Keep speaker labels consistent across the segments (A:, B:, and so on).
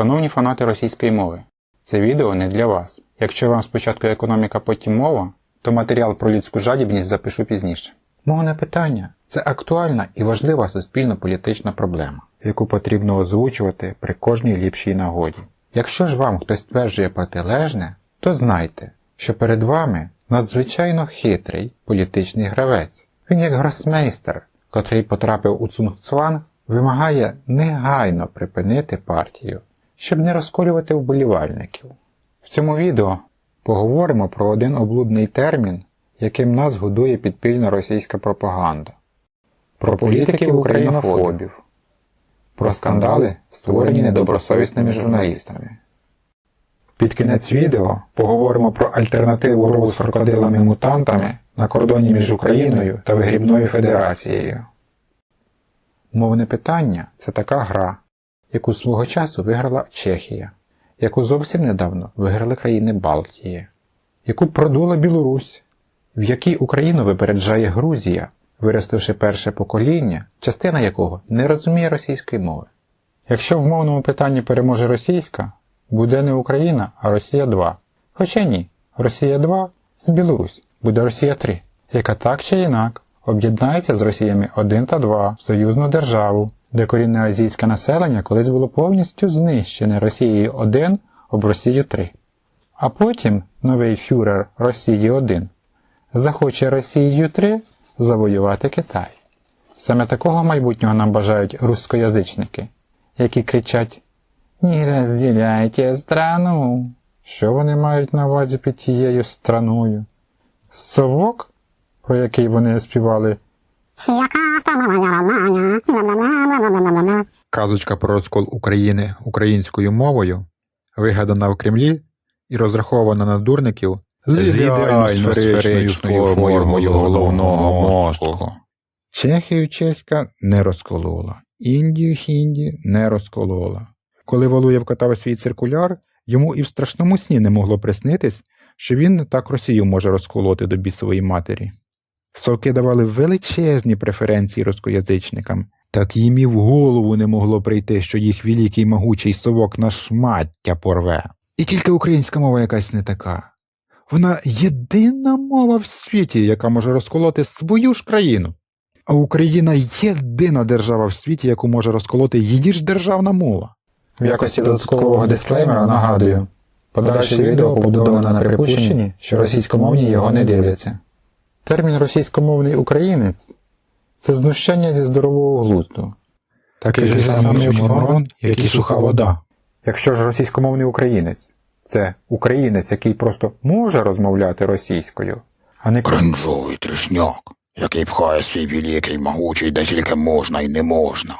A: Шановні фанати російської мови, це відео не для вас. Якщо вам спочатку економіка, потім мова, то матеріал про людську жадібність запишу пізніше. Мовне питання це актуальна і важлива суспільно-політична проблема, яку потрібно озвучувати при кожній ліпшій нагоді. Якщо ж вам хтось стверджує протилежне, то знайте, що перед вами надзвичайно хитрий політичний гравець. Він як гросмейстер, котрий потрапив у Цунгцванг, вимагає негайно припинити партію, щоб не розколювати вболівальників. В цьому відео поговоримо про один облудний термін, яким нас годує підпільна російська пропаганда, про політиків українофобів, про скандали, створені недобросовісними журналістами. Під кінець відео поговоримо про альтернативу рову з крокодилами-мутантами на кордоні між Україною та Вигрібною Федерацією. Мовне питання це така гра, яку свого часу виграла Чехія, яку зовсім недавно виграли країни Балтії, яку продула Білорусь, в якій Україну випереджає Грузія, виростивши перше покоління, частина якого не розуміє російської мови. Якщо в мовному питанні переможе російська, буде не Україна, а Росія 2. Хоча ні, Росія 2 це Білорусь, буде Росія 3, яка так чи інак об'єднається з Росіями 1 та 2 в союзну державу, де корінне азійське населення колись було повністю знищене Росією 1 об Росію 3. А потім новий фюрер Росії 1 захоче Росією 3 завоювати Китай. Саме такого майбутнього нам бажають рускоязичники, які кричать «Не розділяйте страну. Що вони мають на увазі під тією страною? Совок, про який вони співали Казочка про розкол України українською мовою, вигадана в Кремлі і розрахована на дурників з ідеально сферичною формою головного мозку. Чехію чеська не розколола, Індію хінді не розколола. Коли Валуєв катав свій циркуляр, йому і в страшному сні не могло приснитись, що він так Росію може розколоти до бісової матері. Совки давали величезні преференції рускоязичникам, так їм і в голову не могло прийти, що їх великий могучий совок на шмаття порве. І тільки українська мова якась не така. Вона єдина мова в світі, яка може розколоти свою ж країну. А Україна єдина держава в світі, яку може розколоти її ж державна мова. В якості додаткового дисклеймера нагадую, подальше відео побудоване на припущенні, що російськомовні його не дивляться. Термін російськомовний українець це знущання зі здорового глузду. Такий же самий оксюморон, як і суха вода. Якщо ж російськомовний українець це українець, який просто може розмовляти російською, а не
B: Кринжовий тришняк, який пхає свій великий могучий, де тільки можна і не можна.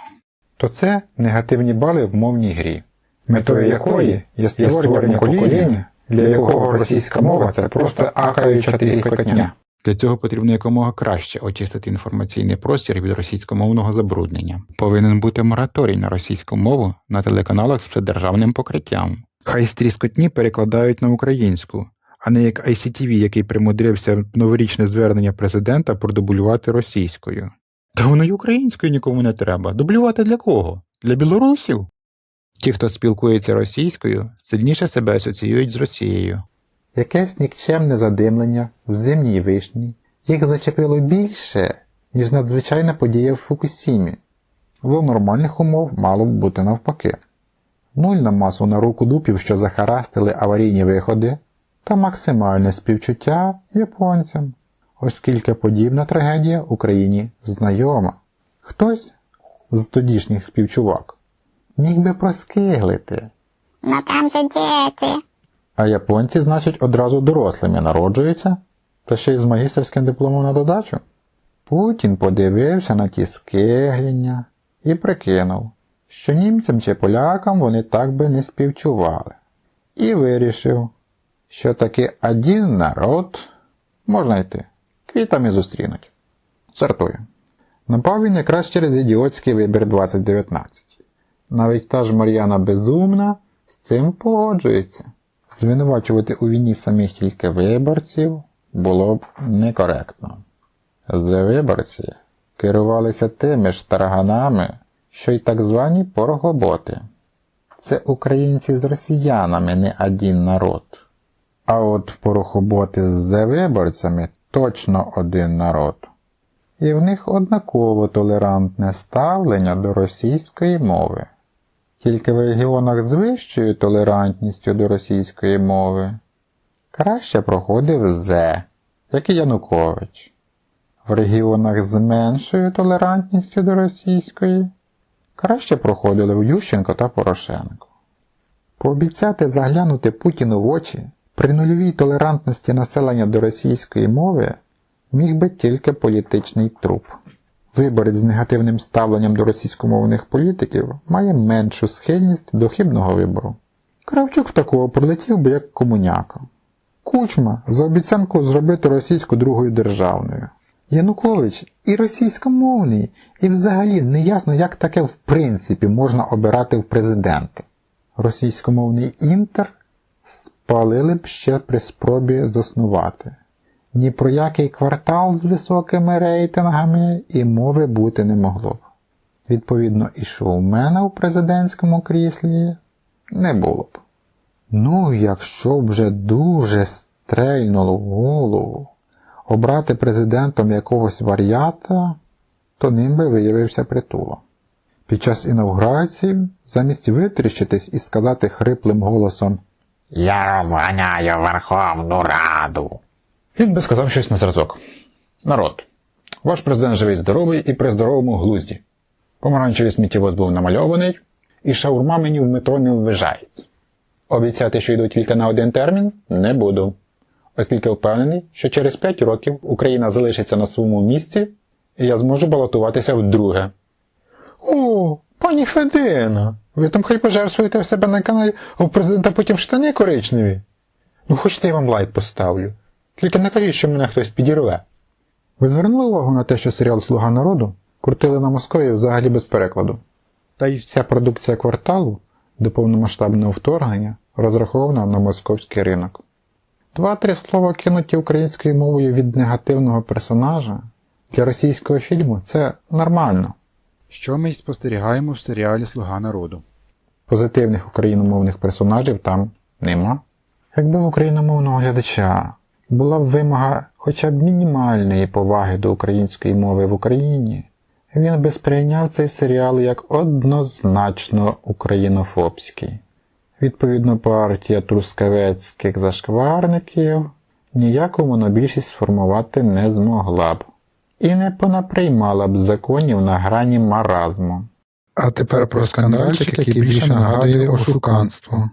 A: то це негативні бали в мовній грі, метою якої є створення покоління, для якого російська мова це просто акаюча тріскотня. Для цього потрібно якомога краще очистити інформаційний простір від російськомовного забруднення. Повинен бути мораторій на російську мову на телеканалах з вседержавним покриттям. Хай з тріскотні перекладають на українську, а не як ICTV, який примудрився новорічне звернення президента продублювати російською. Та воно й українською нікому не треба. Дублювати для кого? Для білорусів? Ті, хто спілкується російською, сильніше себе асоціюють з Росією. Якесь нікчемне задимлення в зимній вишні їх зачепило більше, ніж надзвичайна подія в Фукусімі. За нормальних умов мало б бути навпаки. Нуль на масу на руку дупів, що захарастили аварійні виходи, та максимальне співчуття японцям, оскільки подібна трагедія Україні знайома. Хтось з тодішніх співчувак міг би проскиглити,
C: Но там же дети.
A: А японці, значить, одразу дорослими народжуються, та ще й з магістерським дипломом на додачу. Путін подивився на ті скиглення і прикинув, що німцям чи полякам вони так би не співчували. І вирішив, що таки один народ можна йти, квітами зустрінуть. Жартую. Напав він якраз через ідіотський вибір 2019. Навіть та ж Мар'яна Безумна з цим погоджується. Звинувачувати у війні самих тільки виборців було б некоректно. За виборці керувалися тими ж тарганами, що й так звані порогоботи. це українці з росіянами, не один народ. А от порохоботи з виборцями точно один народ. І в них однаково толерантне ставлення до російської мови. Тільки в регіонах з вищою толерантністю до російської мови краще проходив Зе, як і Янукович. В регіонах з меншою толерантністю до російської краще проходили в Ющенко та Порошенко. Пообіцяти заглянути Путіну в очі при нульовій толерантності населення до російської мови міг би тільки політичний труп. Виборець з негативним ставленням до російськомовних політиків має меншу схильність до хибного вибору. Кравчук такого прилетів би як комуняка. Кучма за обіцянку зробити російську другою державною. Янукович і російськомовний, і взагалі неясно, як таке в принципі можна обирати в президенти. Російськомовний інтер спалили б ще при спробі заснувати. Ні про який квартал з високими рейтингами і мови бути не могло. Відповідно, і шоумена у президентському кріслі не було б. Ну, якщо б вже дуже стрельнуло в голову обрати президентом якогось варіата, то ним би виявився притула. Під час інаугурації, замість витріщитись і сказати хриплим голосом
B: Я розганяю Верховну Раду.
A: Він би сказав щось на зразок. Народ, ваш президент живий здоровий і при здоровому глузді. Помаранчевий сміттєвоз був намальований, і шаурма мені в метро не ввижається. Обіцяти, що йду тільки на один термін, не буду, оскільки впевнений, що через 5 років Україна залишиться на своєму місці, і я зможу балотуватися вдруге. О, пані Федина, ви там хай пожертвуєте в себе на каналі, а у президента потім штани коричневі. Ну, хочете я вам лайк поставлю. Тільки не кажіть, що мене хтось підірве. Ви звернули увагу на те, що серіал Слуга народу крутили на Москові взагалі без перекладу. Та й вся продукція кварталу до повномасштабного вторгнення розрахована на московський ринок. Два-три слова кинуті українською мовою від негативного персонажа для російського фільму це нормально.
D: Що ми й спостерігаємо в серіалі Слуга народу.
A: Позитивних україномовних персонажів там нема. Якби в україномовного глядача була б вимога хоча б мінімальної поваги до української мови в Україні, він би сприйняв цей серіал як однозначно українофобський. Відповідно, партія трускавецьких зашкварників ніяку монобільшість сформувати не змогла б і не понаприймала б законів на грані маразму.
E: А тепер про скандальчик, який більше нагадує ошуканство.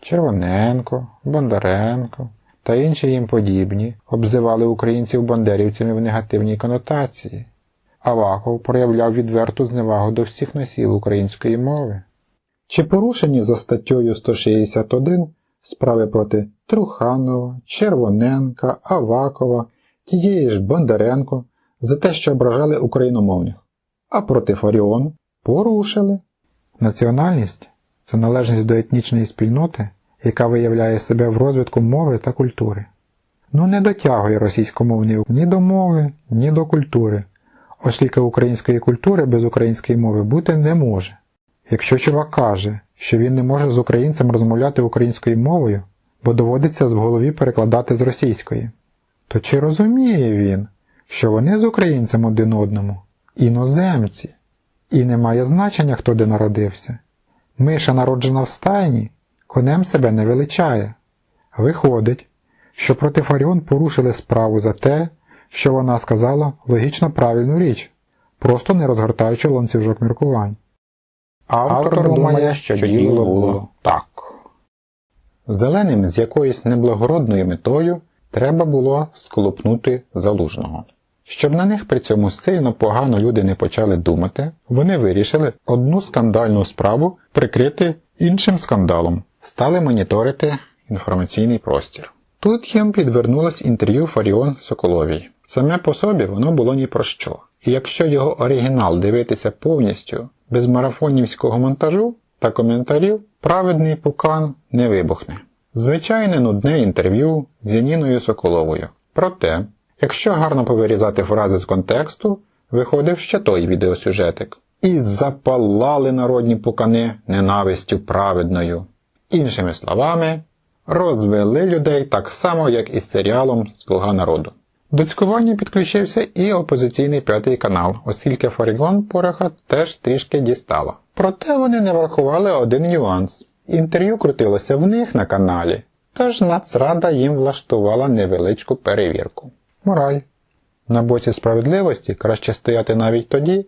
A: Червоненко, Бондаренко та інші їм подібні обзивали українців бандерівцями в негативній конотації. Аваков проявляв відверту зневагу до всіх носіїв української мови. Чи порушені за статтею 161 справи проти Труханова, Червоненка, Авакова, тієї ж Бондаренко за те, що ображали україномовних, а проти Фаріон порушили. Національність це належність до етнічної спільноти, яка виявляє себе в розвитку мови та культури. Ну не дотягує російськомовний ні до мови, ні до культури, оскільки української культури без української мови бути не може. Якщо чувак каже, що він не може з українцем розмовляти українською мовою, бо доводиться в голові перекладати з російської, то чи розуміє він, що вони з українцем один одному іноземці, і не має значення, хто де народився? Миша, народжена в стайні, конем себе не величає. Виходить, що проти Фаріон порушили справу за те, що вона сказала логічно правильну річ, просто не розгортаючи ланцюжок міркувань. Автор думає, що діло було так. Зеленим з якоюсь неблагородною метою треба було сколупнути залужного. Щоб на них при цьому сильно погано люди не почали думати, вони вирішили одну скандальну справу прикрити іншим скандалом, стали моніторити інформаційний простір. Тут їм підвернулось інтерв'ю Фаріон Соколовій. Саме по собі воно було ні про що. І якщо його оригінал дивитися повністю без марафонівського монтажу та коментарів, праведний пукан не вибухне. Звичайне нудне інтерв'ю з Яніною Соколовою. Проте, якщо гарно повирізати фрази з контексту, виходив ще той відеосюжетик. і запалали народні пукани ненавистю праведною. Іншими словами, розвели людей так само, як із серіалом Слуга народу. До цькування підключився і опозиційний п'ятий канал, оскільки Фарігон Пороха теж трішки дістала. Проте вони не врахували один нюанс. Інтерв'ю крутилося в них на каналі, тож Нацрада їм влаштувала невеличку перевірку. Мораль. На боці справедливості краще стояти навіть тоді,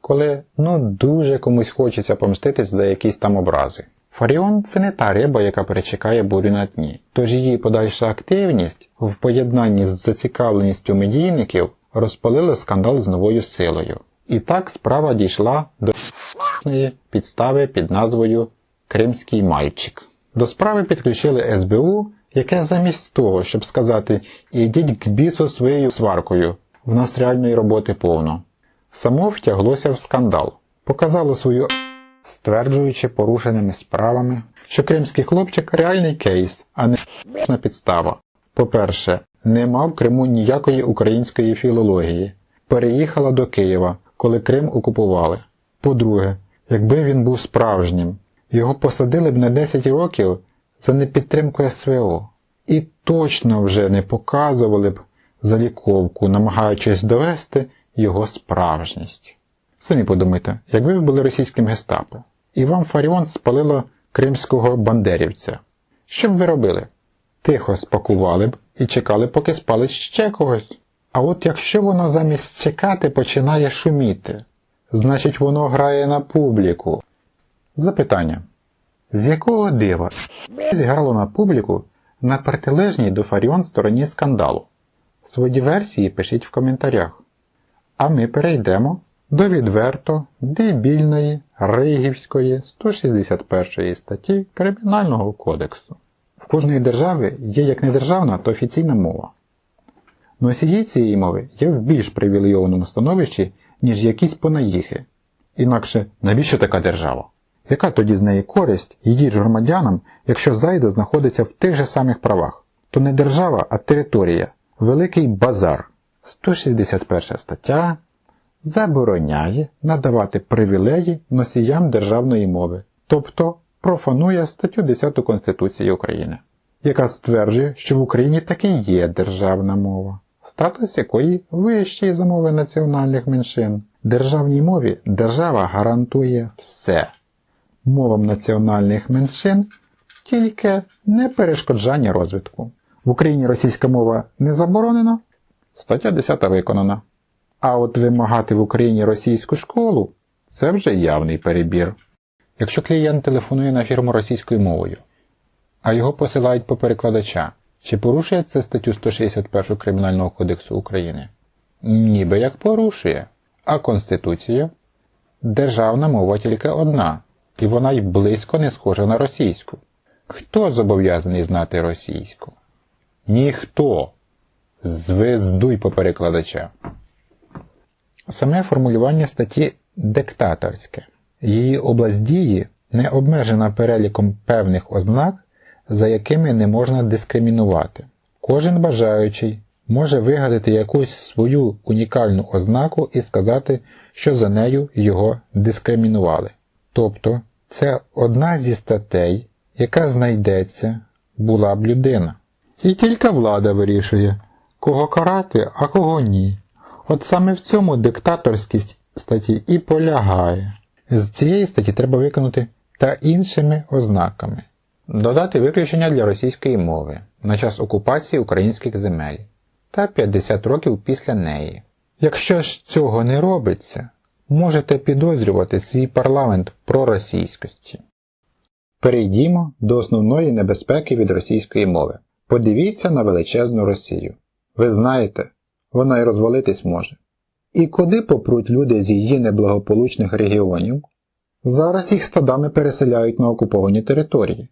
A: коли ну дуже комусь хочеться помститись за якісь там образи. Фаріон це не та риба, яка перечекає бурю на дні, тож її подальша активність в поєднанні з зацікавленістю медійників розпалила скандал з новою силою. І так справа дійшла до підстави під назвою Кримський мальчик. До справи підключили СБУ, яке замість того, щоб сказати ідіть к бісу своєю сваркою, в нас реальної роботи повно. Само втяглося в скандал, показало свою стверджуючи порушеними справами, що кримський хлопчик реальний кейс, а не підстава. По-перше, не мав Криму ніякої української філології, переїхала до Києва, коли Крим окупували. По-друге, якби він був справжнім, його посадили б на 10 років за непідтримку СВО. І точно вже не показували б заліковку, намагаючись довести його справжність. Самі подумайте, якби ви були російським гестапо, і вам Фаріон спалило кримського бандерівця. Що б ви робили? Тихо спакували б і чекали, поки спалить ще когось. А от якщо воно замість чекати починає шуміти, значить воно грає на публіку. Запитання. З якого дива зіграло на публіку на протилежній до Фаріон стороні скандалу? Свої версії пишіть в коментарях. А ми перейдемо до відверто дебільної Ригівської 161 статті Кримінального кодексу. В кожної держави є як не державна, то офіційна мова. Носії цієї мови є в більш привілейованому становищі, ніж якісь понаїхи. Інакше навіщо така держава? Яка тоді з неї користь її ж громадянам, якщо зайда знаходиться в тих же самих правах? То не держава, а територія, великий базар. 161 стаття забороняє надавати привілеї носіям державної мови, тобто профанує статтю 10 Конституції України, яка стверджує, що в Україні таки є державна мова, статус якої вищий за мови національних меншин. Державній мові держава гарантує все. Мовам національних меншин тільки не перешкоджання розвитку. В Україні російська мова не заборонена, стаття 10 виконана. А от вимагати в Україні російську школу це вже явний перебір. Якщо клієнт телефонує на фірму російською мовою, а його посилають по перекладача, чи порушує це статтю 161 Кримінального кодексу України? Ніби як порушує. А Конституцію? Державна мова тільки одна, і вона й близько не схожа на російську. Хто зобов'язаний знати російську? Ніхто. Звездуй по перекладача. Саме формулювання статті диктаторське. Її область дії не обмежена переліком певних ознак, за якими не можна дискримінувати. Кожен бажаючий може вигадати якусь свою унікальну ознаку і сказати, що за нею його дискримінували. Тобто, це одна зі статей, яка знайдеться, була б людина. І тільки влада вирішує, кого карати, а кого ні. От саме в цьому диктаторськість статті і полягає. З цієї статті треба виконати та іншими ознаками. Додати виключення для російської мови на час окупації українських земель та 50 років після неї. Якщо ж цього не робиться, можете підозрювати свій парламент в проросійськості. Перейдімо до основної небезпеки від російської мови. Подивіться на величезну Росію. Ви знаєте, вона й розвалитись може. І куди попруть люди з її неблагополучних регіонів? Зараз їх стадами переселяють на окуповані території.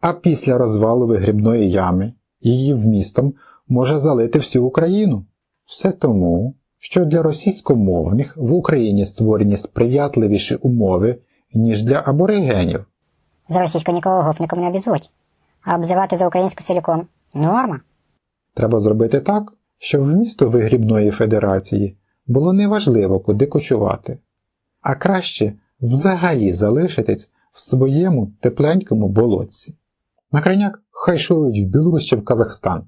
A: А після розвалу вигрібної ями її вмістом може залити всю Україну. Все тому, що для російськомовних в Україні створені сприятливіші умови, ніж для аборигенів.
C: З російського нікого гопником не обізвуть. А обзивати за українську ціліком норма.
A: Треба зробити так, щоб в місто вигрібної федерації було неважливо, куди кочувати. а краще взагалі залишитись в своєму тепленькому болотці. На крайняк хай шурують в Білорусь чи в Казахстан.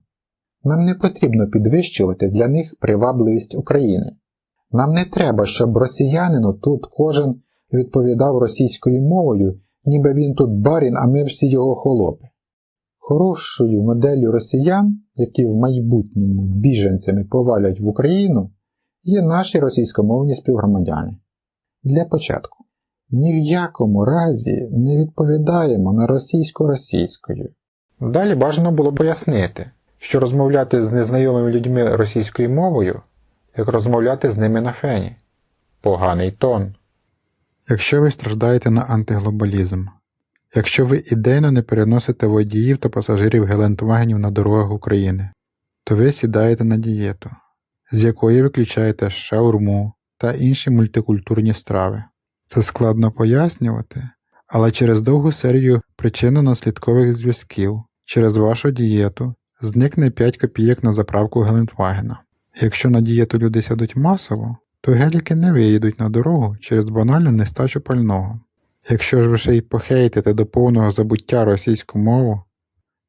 A: Нам не потрібно підвищувати для них привабливість України. Нам не треба, щоб росіянину тут кожен відповідав російською мовою, ніби він тут барін, а ми всі його холопи. Хорошою моделлю росіян, які в майбутньому біженцями повалять в Україну, є наші російськомовні співгромадяни. Для початку. Ні в якому разі не відповідаємо на російсько-російською. Далі бажано було пояснити, що розмовляти з незнайомими людьми російською мовою, як розмовляти з ними на фені. Поганий тон.
E: Якщо ви страждаєте на антиглобалізм, якщо ви ідейно не переносите водіїв та пасажирів Гелендвагенів на дорогах України, то ви сідаєте на дієту, з якої виключаєте шаурму та інші мультикультурні страви. Це складно пояснювати, але через довгу серію причинно-наслідкових зв'язків через вашу дієту зникне 5 копійок на заправку Гелендвагена. Якщо на дієту люди сядуть масово, то геліки не виїдуть на дорогу через банальну нестачу пального. Якщо ж ви ще й похейтите до повного забуття російську мову,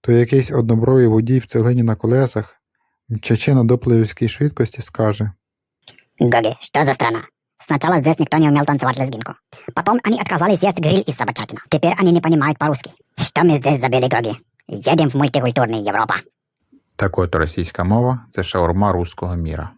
E: то якийсь однобровий водій в цеглині на колесах, мчачи на допливівській швидкості, скаже
C: Гоги, что за страна? Сначала здесь никто не умел танцевать лезгинку. Потом они отказались есть гриль из собачатина. Теперь они не понимают по-русски. Что мы здесь забили, Гоги? Едем в мультикультурный Европа.
A: Так от російська мова це шаурма руського міра.